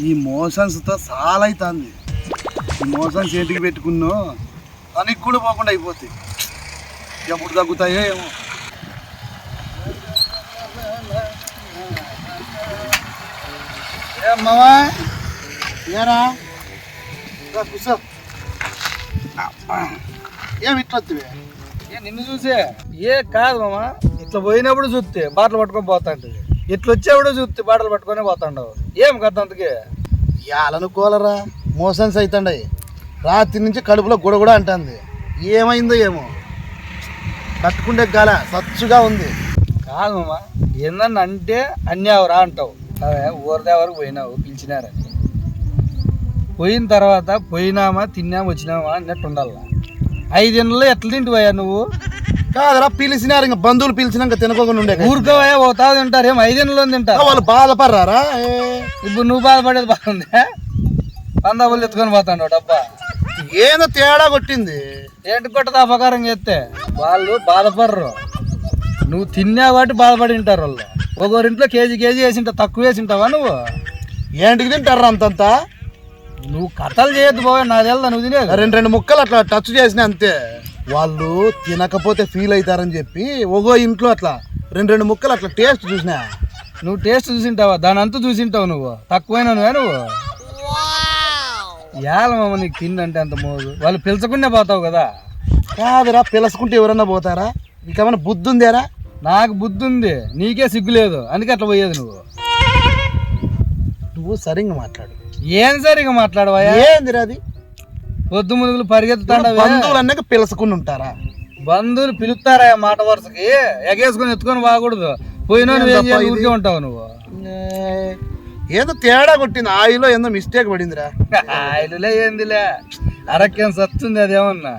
ఈ మోషన్స్తో చాలా అవుతుంది ఈ మోషన్స్ ఏంటికి పెట్టుకున్నో తనకి కూడా పోకుండా అయిపోతాయి. ఎప్పుడు తగ్గుతాయో ఏమో. ఏమ్మా ఏరా? కూర్చో ఏమి ఇట్లా నిన్ను చూసే? ఏ కాదు మామ. ఇట్లా పోయినప్పుడు చూస్తే బాటలు పట్టుకొని పోతాంటది ఇట్లా వచ్చేప్పుడు చూస్తే బాటలు పట్టుకొని పోతాండవు. ఏం కథ అంతకి? యాలనుకోలరా మోషన్స్ అవుతుండయి రాత్రి నుంచి కడుపులో గుడగుడ అంటుంది. ఏమైందో ఏమో. కట్టుకుంటే గాల సచ్చుగా ఉంది. కాదు మామ ఏందన్న అంటే అన్యావురా అంటావు. అవే ఊరదేవరకు పోయినావు పిలిచినారని పోయిన తర్వాత పోయినామా తిన్నామా వచ్చినామా అన్నట్టు ఉండాల ఐదేళ్ళలో ఎట్లా తింటివయ్యా నువ్వు? కాదరా పిలిచినారు ఇంకా బంధువులు పిలిచినాక తినకోకుండా ఉండే కదా. ఊరుకోవయ్యా పోతా తింటారు ఏం ఐదేళ్ళలో తింటారు. వాళ్ళు బాధపడరారా? ఏ, ఇప్పుడు నువ్వు బాధపడేది బాగుంది పందాబులు ఎత్తుకొని పోతాడు డబ్బా. ఏదో తేడా కొట్టింది. ఏంటి కొట్టదు అపకారం చేస్తే? వాళ్ళు బాధపడరు. నువ్వు తిన్నా కాబట్టి బాధపడి ఉంటారు వాళ్ళు. ఒకరింట్లో కేజీ కేజీ వేసింటావు తక్కువ వేసింటావా నువ్వు? ఏంటికి తింటారా అంతంతా? నువ్వు కథలు చేయొద్దు పోవే నాకు తెలుదా నువ్వు తినేది. రెండు రెండు ముక్కలు అట్లా టచ్ చేసిన అంతే. వాళ్ళు తినకపోతే ఫీల్ అవుతారని చెప్పి ఒగో ఇంట్లో అట్లా రెండు రెండు ముక్కలు అట్లా టేస్ట్ చూసినా. నువ్వు టేస్ట్ చూసింటావా? దాని అంతా చూసింటావు నువ్వు. తక్కువైనా నువ్వే నువ్వు? ఏలమ్మ నీకు తిండంటే అంత మోదు వాళ్ళు పిలుచకుండా పోతావు కదా. కాదురా పిలసుకుంటే ఎవరన్నా పోతారా? నీకేమైనా బుద్ధి ఉందేరా నాకు బుద్ధి ఉంది నీకే సిగ్గు లేదు. అందుకే అట్లా పోయేది నువ్వు. నువ్వు సరిగ్గా మాట్లాడు. ఏం సరిగా మాట్లాడవా ఏందిరా అది? పొద్దు మునుగులు పరిగెత్తుతాండవే బంధువులు అన్నాక పిలసుకుని ఉంటారా? బంధువులు పిలుస్తారా మాట వరుసకి? ఎగేసుకొని ఎత్తుకొని బాగూడదు పోయినా ఊరికే ఉంటావు నువ్వు. ఏదో తేడా కొట్టింది. ఆయిలో ఏందో మిస్టేక్ పడిందిరా. ఆయనలే ఏందిలే? అరకేం సత్తుంది అదేమన్నా?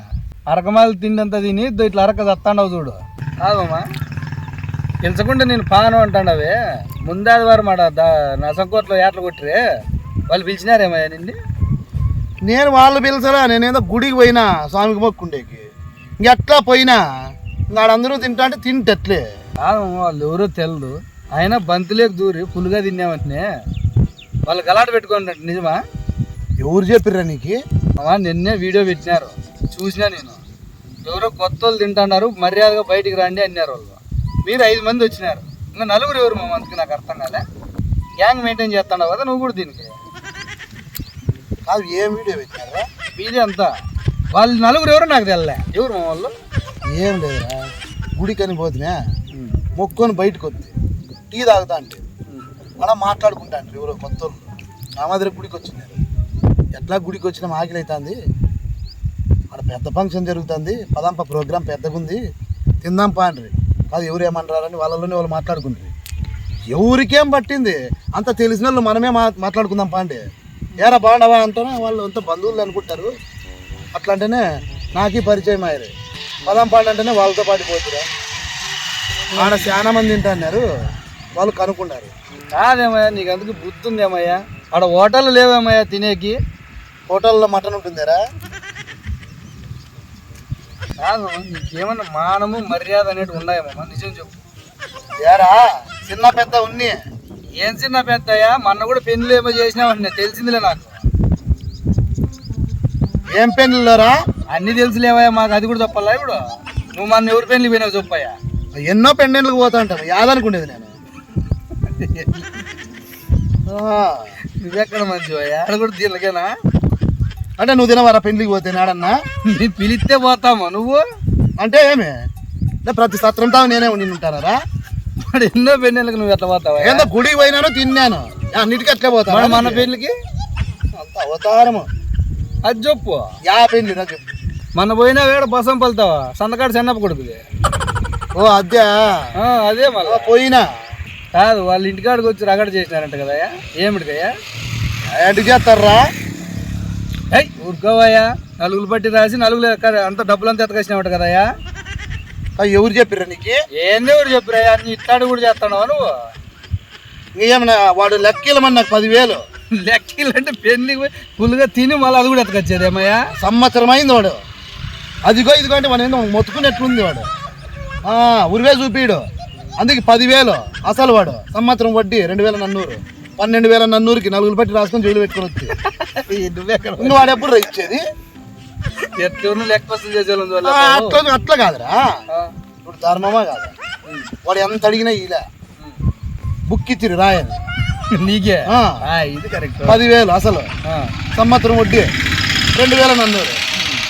అరకమాలు తిండంతా తిని ఇట్లా అరక సత్తాండవు చూడు. కాదమ్మా పిలుచకుండా నేను పాను అంటాండవే. ముందాదివారం మాట దా నసంకోట్లో ఏటలు కొట్టిరే. వాళ్ళు పిలిచినారేమయ్యా నిన్ను? నేను వాళ్ళు పిలిచరా? నేనేదో గుడికి పోయినా స్వామికి మొక్కుండేకి. ఇంకెట్లా పోయినా? ఆడందరూ తింటా అంటే తింటట్లే. వాళ్ళు ఎవరో తెలదు. అయినా బంతులేకి దూరి పులుగా తిన్నామంటే వాళ్ళు గలాట పెట్టుకున్నట్టు నిజమా? ఎవరు చెప్పిర్రా నీకు? నిన్నే వీడియో పెట్టినారు. చూసినా నేను. ఎవరో కొత్త వాళ్ళు తింటున్నారు మర్యాదగా బయటికి రండి అన్నారు వాళ్ళు. మీరు ఐదు మంది వచ్చినారు. ఇంకా నలుగురు ఎవరు మా అందుకు నాకు అర్థం కాలే. గ్యాంగ్ మెయింటైన్ చేస్తున్నావు కదా నువ్వు కూడా దీనికి. కాదు ఏం వీడియో పెట్టారా? మీదే అంతా. వాళ్ళు నలుగురు ఎవరు నాకు తెల్లే ఎవరు వాళ్ళు? ఏం లేదురా. గుడికని పోతున్నా. మొక్కొని బయటకు వద్ది టీ తాగుతా అంటే. అలా మాట్లాడుకుంటా అంటే ఎవరో కొత్త వాళ్ళు నా మాదిరి గుడికి వచ్చినారు ఎట్లా గుడికి వచ్చిన ఆకలి అవుతుంది అక్కడ పెద్ద ఫంక్షన్ జరుగుతుంది. పదంప ప్రోగ్రాం పెద్దగా ఉంది తిందాం పా అండ్రి. కాదు ఎవరు ఏమంటారని వాళ్ళలోనే వాళ్ళు మాట్లాడుకుంటారు ఎవరికేం పట్టింది? అంత తెలిసిన వాళ్ళు మనమే మా మాట్లాడుకుందాం పా అంటే ఏరా బాగుండవా అంటేనే వాళ్ళు అంత బంధువులు అనుకుంటారు. అట్లా అంటేనే నాకీ పరిచయం అయ్యారు. పదం పాడంటేనే వాళ్ళతో పాటు పోతురా. ఆడ చాలా మంది తింటున్నారు వాళ్ళు కనుక్కున్నారు. కాదేమయ్యా నీకు అందుకు బుద్ధి ఉందేమయ్యా ఆడ హోటల్ లేవేమయ్యా తినేకి? హోటల్లో మటన్ ఉంటుందిరా? కాదు నీకేమన్నా మానము మర్యాద అనేటివి ఉన్నాయేమమ్మా నిజం చెప్పు. ఏరా చిన్న పెద్ద ఉన్ని. ఏం చిన్న పెద్దయ్యా? మొన్న కూడా పెళ్ళి ఏమో చేసినావంటే తెలిసిందిలే నాకు. ఏం పెన్నులోరా? అన్ని తెలుసులేవయ్యా మాకు అది కూడా చెప్పాలా ఇప్పుడు? నువ్వు మన ఎవరి పెళ్ళి పోయినావు చెప్పయ్యా. ఎన్నో పెండెంట్లకు పోతా ఉంటాను యాదనుకునేది నేను. నువ్వెక్కడ మంచివయ్యా? అక్కడ కూడా దీనికేనా అంటే నువ్వు తినవారా పెళ్ళికి పోతే నాడన్నా? నీ పిలిస్తే పోతాము నువ్వు? అంటే ఏమి? ప్రతి సత్రం తావు నేనే ఉండి ఉంటారా మరి ఎన్నో పెళ్ళిళ్ళకి నువ్వు ఎట్లా పోతావా? ఏందో గుడికి పోయినాను తిన్నాను. అన్నిటికీ అట్లే పోతా. మన మన పెళ్ళికి? అంత అవతారము. అది చెప్పు. యా చెప్పు. మన పోయినా వేడ బసం పలుతావా? సంతకాడు చెన్నప్ప కొడుకుది. ఓ అదే. అదే మళ్ళా. పోయినా. కాదు వాళ్ళ ఇంటికాడికి వచ్చి రగడ చేసినారంట కదయ్యా ఏమిటికయ్యా ఏంటి చేస్తారా? ఏయ్ ఊరుకోవయ్యా. నలుగురు బట్టి రాసి నలుగురు ఎక్కడ అంత డబ్బులంతా ఎత్తకేసినావట కదయ్యా ఎవరు చెప్పిర్రా నీకు? ఏంది ఎవరు చెప్పిరయ్యా నీ ఇట్లాడు కూడా చేస్తాను నువ్వు? ఏమన్నా వాడు లెక్కలమని నాకు పదివేలు. లెక్కలు అంటే పెళ్ళికి పోయి ఫుల్గా తిని మళ్ళీ అది కూడా ఎత్తకొచ్చేది ఏమయ్యా? సంవత్సరం అయింది వాడు. అదిగో ఇదిగో అంటే మన ఏందో మొత్తుకున్నట్లుంది వాడు. ఉరివే చూపిడు. అందుకే పదివేలు అసలు వాడు. సంవత్సరం వడ్డీ రెండు వేల నన్నూరు. పన్నెండు వేల నన్నూరుకి నలుగురు పట్టి రాసుకొని జైలు పెట్టుకొని వచ్చి. వాడు ఎప్పుడు ఇచ్చేది? ఎట్లా చేసేవాళ్ళు అట్లా అట్లా కాదురా. ఇప్పుడు ధర్మమా కాదు. వాడు ఎంత అడిగినా ఇలా బుక్ ఇచ్చిరు రాయని నీకే? ఇది కరెక్ట్ పదివేలు అసలు. సంవత్సరం వడ్డీ. రెండు వేల నన్నూరు.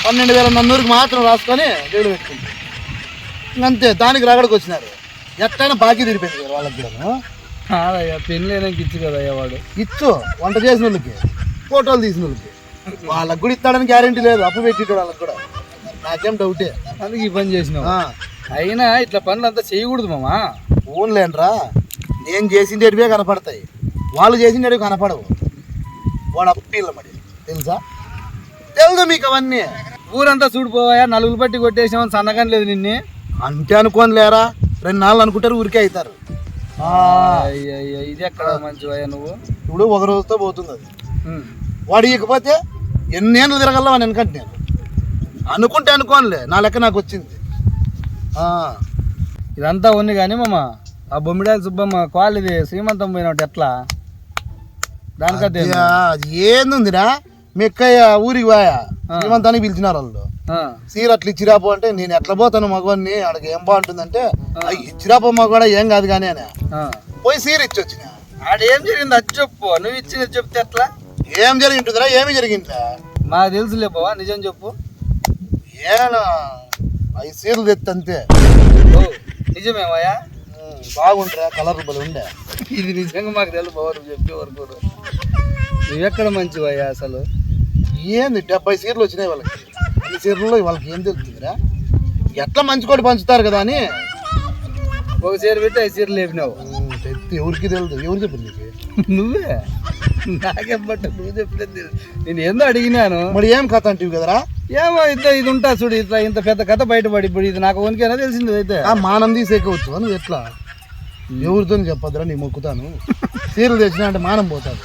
పన్నెండు వేల నన్నూరుకి మాత్రం రాసుకొని జైలు పెట్టుకుంటారు అంతే దానికి రగడకు వచ్చినారు. ఎట్టైనా బాకీ తిరిపోయింది కదా వాళ్ళకి కూడా పెళ్ళి అయినాక ఇచ్చు కదయ్యా వాడు. ఇచ్చు వంట చేసిన వాళ్ళకి ఫోటోలు తీసిన వాళ్ళకి. వాళ్ళకి కూడా ఇస్తాడని గ్యారంటీ లేదు. అప్పు పెట్టేటాడు వాళ్ళకి కూడా. నాకేం డౌటే అందుకే ఈ పని చేసినావు. ఆ, అయినా ఇట్లా పనులు అంతా చేయకూడదు మామా. ఫోన్ లేనరా నేను చేసిండేటివే కనపడతాయి. వాళ్ళు చేసిండేటివి కనపడవు. వాడు అప్పీళ్ళ మరి. తెలుసా? తెలుసు మీకు అవన్నీ. ఊరంతా చూడిపోవాయా? నలుగురు పట్టి కొట్టేసామని సన్నగాని లేదు నిన్నే. అంటే అనుకోని లేరా రెండు నాళ్ళు అనుకుంటారు ఊరికే అవుతారు. ఆ, అయ్యయ్య, ఇది ఎక్కడ మంచివయ్యా నువ్వు? ఇప్పుడు ఒక రోజుతో పోతుంది అది. వాడు ఇకపోతే ఎన్నేళ్ళు తిరగల వాడిని వెనకంటే నేను. అనుకుంటే అనుకోనులే నా లెక్క నాకు వచ్చింది. ఇదంతా ఉంది కానీ మామ ఆ బొమ్మిడాల సుబ్బమ్మ క్వాలిది శ్రీమంతం పోయినట్టు ఎట్లా? దానికదే ఏందిరా మెక్కయ్య ఊరికి పోయా. శ్రీమంతానికి పిలిచినారు వాళ్ళు. సీర అట్లా ఇచ్చిరాపో అంటే నేను ఎట్లా పోతాను మగవాడిని? ఆడికి ఏం బాగుంటుందంటే "అయ్య, ఇచ్చిరాపో మగవాడ ఏం కాదు కానీ అని. పోయి సీర ఇచ్చి వచ్చిన ఆడేం జరిగింది? అది చెప్పు. నువ్వు ఇచ్చినది చెప్తే ఎట్లా? ఏం జరిగింటుందిరా? ఏమి జరిగిందిరా? మాకు తెలుసులే బావా నిజం చెప్పు. ఏనా? ఐదు సీరలు తెత్తి అంతే. ఓ, నిజమేమయ్యా? ఉమ్, బాగుంటారా కలర్ బలి ఉండే. ఇది నిజంగా మాకు తెలుసు బావ నువ్వు చెప్పే వరకు నువ్వెక్కడ మంచివయ్యా అసలు? ఏంది డెబ్బై సీర్లు వచ్చినాయి వాళ్ళకి. అన్ని సీర్లలో వాళ్ళకి ఏం తెలుస్తుందిరా? ఎట్లా మంచి కోటి పంచుతారు కదా అని. ఒక చీర పెట్టి ఐదు చీరలు లేపినావు. ఎవరికి తెలియదు ఎవరు చెప్పింది నీకు? నువ్వే? నాకేం బట్ట నువ్వు చెప్పినది తెలుసు. నేను ఏందో అడిగినాను. మరి ఏం కథ అంటివి కదరా? ఏమో ఇంత ఇది ఉంటా చూడు ఇట్లా ఇంత పెద్ద కథ బయటపడి ఇప్పుడు ఇది నాకు వనికైనా తెలిసింది అయితే. ఆ మానం తీసేయవచ్చు నువ్వు ఎట్లా? ఎవరితో చెప్పొద్దురా నీ మొక్కుతాను. సీరలు తెచ్చినా అంటే మానం పోతాడు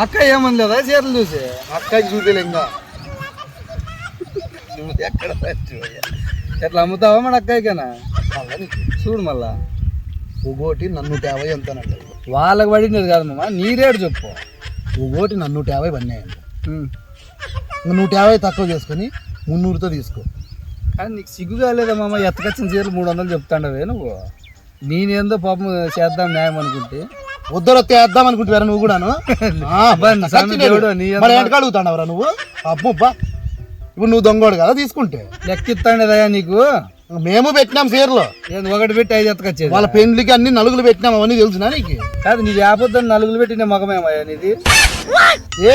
అక్క ఏమని లేదా? చీరలు చూసి. అక్కకి చూపేలే ఇంకా. నువ్వు ఎక్కడ. ఎట్లా అమ్ముతావా మన అక్కయ్యకేనా? చూడు మళ్ళా. ఒగోటి నన్ను యాభై ఎంతనంటారు వాళ్ళకి పడినది కాదు మామ నీ రేటు చెప్పు. ఒగోటి నన్ను యాభై పన్నాయండి నూట యాభై తక్కువ చేసుకొని మున్నూరుతో తీసుకో. కానీ నీకు సిగ్గు కాలేదా మామ ఎత్తకొచ్చిన చీరలు మూడు వందలు చెప్తాండవే నువ్వు. నేనేందో పాపం చేద్దాం న్యాయం అనుకుంటే. ఉద్దరు వస్తే వేద్దాం అనుకుంటున్నారా నువ్వు కూడాను? అడుగుతాడవరా నువ్వు? అప్పు ఇప్పుడు నువ్వు దొంగోడు కదా తీసుకుంటే. లెక్క ఇస్తాండదయ్యా నీకు? మేము పెట్టినాం సీరలు ఏంది ఒకటి పెట్టి ఐదు ఎత్తకొచ్చేది? వాళ్ళ పెండ్లికి అన్ని నలుగులు పెట్టినాం అవన్నీ తెలుసునా నీకు? కాదు నీది ఆపొద్దని నలుగురు పెట్టిన మగమేమయ్యా నీది? ఏ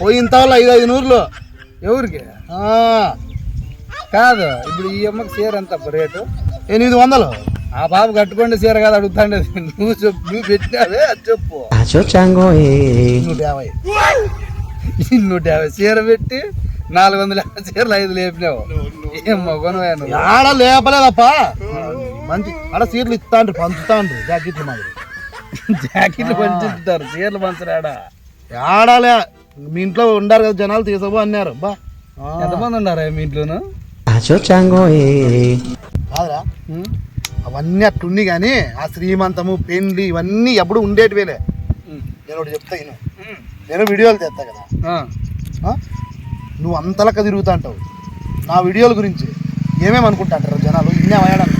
పోయిన తాళ్ళు ఐదు ఐదు నూరులు. ఎవరికి? ఆ, కాదు ఇప్పుడు ఈ అమ్మకి చీర ఎంత రేటు? ఎనిమిది వందలు. ఆ బాబు కట్టుకోండి చీర కాదు అడుగుతాండేది నువ్వు చెప్పు నువ్వు పెట్టినావే అది చెప్పు. నూట యాభై. నూట యాభై. చీర పెట్టి నాలుగు వందల యాభై చీరలు ఐదు లేపినావు. ఏం ఆడ లేపలేదప్పా? మంచి ఆడ సీట్లు ఇస్తాండ్రు పంచుతాండ్రు జాకెట్లు మాదిరి జాకెట్లు పంచుతారు చీరలు పంచరాడా ఆడాలే మీ ఇంట్లో ఉండారు కదా జనాలు తీసబో అన్నారు. బా ఎంతమంది ఉన్నారా మీ ఇంట్లోను? కాదురా. అవన్నీ అట్లుండి కానీ ఆ శ్రీమంతము పెండ్లి ఇవన్నీ ఎప్పుడు ఉండేటివేలే. నేను ఒకటి చెప్తా ఇను నేను వీడియోలు తెస్తా కదా. ఆ? నువ్వు అంతలక్క తిరుగుతా అంటావు. నా వీడియోల గురించి ఏమేమి అనుకుంటా అంటారు జనాలు? ఇన్నే అయ్యాడని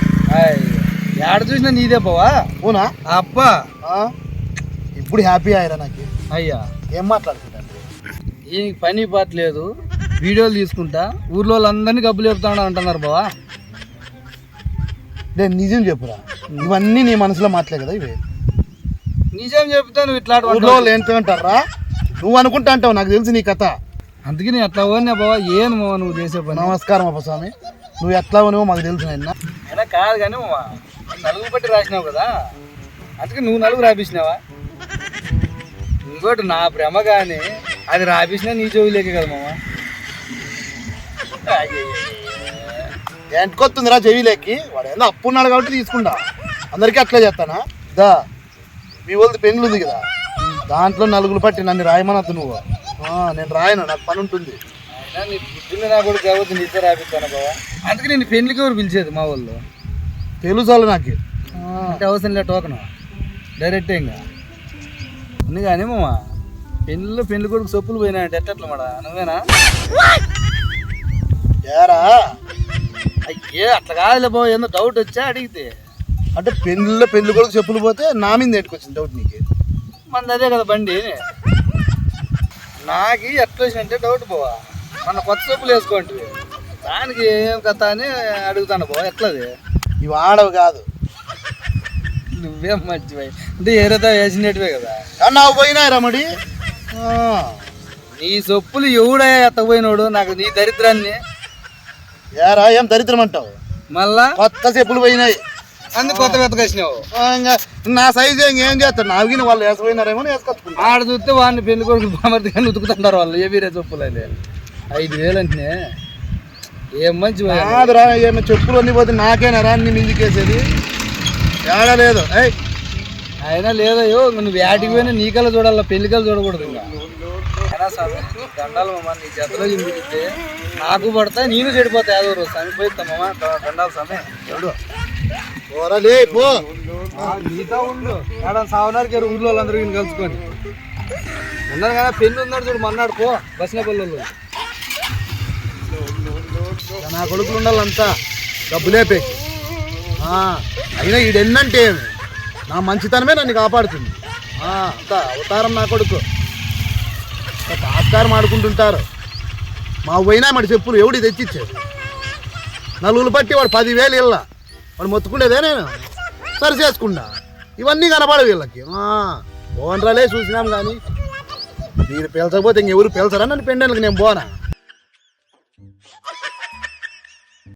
ఏడ చూసినా నీదే పోవా అవునా? అబ్బా. ఆ? ఇప్పుడు హ్యాపీ అయ్యారా నాకు? అయ్యా. ఏం మాట్లాడుకుంటాను ఈ పని పాట లేదు. వీడియోలు తీసుకుంటా. ఊర్లో వాళ్ళందరినీ గబ్బులు చెప్తాడు అంటున్నారు బావా. నేను నిజం చెప్పురా. ఇవన్నీ నీ మనసులో మాటలే కదా ఇవి. నిజం చెప్తా నువ్వు ఇట్లా ఊర్లో వాళ్ళు ఏంటంటారా నువ్వు అనుకుంటా అంటావు నాకు తెలుసు నీ కథ. అందుకే నేను అట్లా పోనా బావా? ఏను మావా నువ్వు చేసే పని? నమస్కారం అప్ప స్వామి. నువ్వు ఎట్లా ఉన్నావో మాకు తెలుసు నాయన అయినా కాదు కానీ మావా నలుగు పట్టి రాసినావు కదా. అందుకే నువ్వు నలుగు రాపించినావా ఇంకోటి నా భ్రమ కానీ అది రాపించినా నీ చెవులేకే కదా మావా. ఎంటకొస్తుందిరా చెవిలేకి వాడు ఏదో అప్పు ఉన్నాడు కాబట్టి తీసుకుంటా అందరికీ అట్లే చేస్తానా దా మీ వాళ్ళది పెన్నులు ఉంది కదా దాంట్లో నలుగురు పట్టి నన్ను రాయమనద్దు నువ్వు ఆ, నేను రాయను నాకు పని ఉంటుంది అయినా నీ బుద్ధిని నా కూడా కాబట్టి నీతో రాపిస్తాను బావా. అందుకే నేను పెళ్ళికి ఎవరు పిలిచేది మా వాళ్ళు? తెలుసు వాళ్ళు నాకు. అంటే అవసరం లే టోకన్. డైరెక్ట్ ఇంకా. ఉంది కానీ మామ పెళ్ళిలో పెళ్ళి కొడుకు సొప్పులు పోయినాయంటే ఎట్టట్ల మడ? నువ్వేనా? ఏరా అయ్యే అట్లా కాదులే బావ ఏందో డౌట్ వచ్చా అడిగితే. అంటే పెళ్ళిలో పెళ్ళి కొడుకు చెప్పులు పోతే నా మీద ఎట్టుకొచ్చింది డౌట్ నీకు. మనది అదే కదా బండి. నాకు ఎట్లా వచ్చిందంటే డౌట్ పోవా మన కొత్త చెప్పులు వేసుకోండి. దానికి ఏం కథ అని అడుగుతాను బావ ఎట్లది? ఇవి ఆడవు కాదు. నువ్వేం మంచివై. అంటే ఏరైతే వేసినట్టువే కదా. అన్నావు పోయినాయి రమడి నీ సొప్పులు ఎవడే ఎత్తకపోయినోడు నాకు నీ దరిద్రాన్ని. ఏరా ఏం దరిద్రం అంటావు? మళ్ళా? కొత్త చెప్పులు పోయినాయి. అందుకు కొత్త వెతకేసినావు నా సైజు ఇంకేం చేస్తారు నావిగిన వాళ్ళు వేసపోయినారేమో వేసుకొచ్చుకుంటా. ఆడ చూస్తే వాడిని పెళ్ళి కొడుకు బామర్తి కానీ ఉతుకుతుంటారు వాళ్ళు. ఏ వీరే చెప్పులు ఐదు వేలు అంటే ఏం మంచి కాదురా ఏమో చెప్పులు అన్ని పోతే నాకేనా రా అన్ని మింజికేసేది ఏడా లేదు. ఏయ్. అయినా లేదయ్యో నువ్వు వేటికి పోయినా నీకల్లా చూడాలి పెళ్ళికల్లా చూడకూడదు ఇంకా. దండాలు మామ నీ చింపితే నాకు పడతా నేను చెడిపోతా ఏదో రోజు చనిపోయిస్తా మామ ద- దండాలు సమయం ఎవడు పోరా పో. ఉండు. మేడం సావనారికి గారు ఊర్లో వాళ్ళందరూ ఈయన కలుసుకొని. ఉన్నారు కదా పెళ్ళి ఉన్నాడు చూడు మన్నాడు పో బస్న పిల్లలు నా కొడుకులు ఉండాలంతా. డబ్బులేపే అయినా ఈడెన్నంటే ఏమి? నా మంచితనమే నన్ను కాపాడుతుంది. ఆ, అంతా అవతారం నా కొడుకు. ఆస్కారం ఆడుకుంటుంటారు. మా పోయినా మరి చెప్పులు ఎవడి తెచ్చిచ్చారు నలుగురు బట్టి వాడు పదివేలు ఇళ్ళ వాడు మొత్తుకుండేదే నేను. సరి చేసుకుండా ఇవన్నీ కనపడ వీళ్ళకి. ఓనరాలే చూసినాం కానీ. మీరు పిలచకపోతే ఇంకెవరు పిలచరా నన్ను పెండెలకు నేను పోనా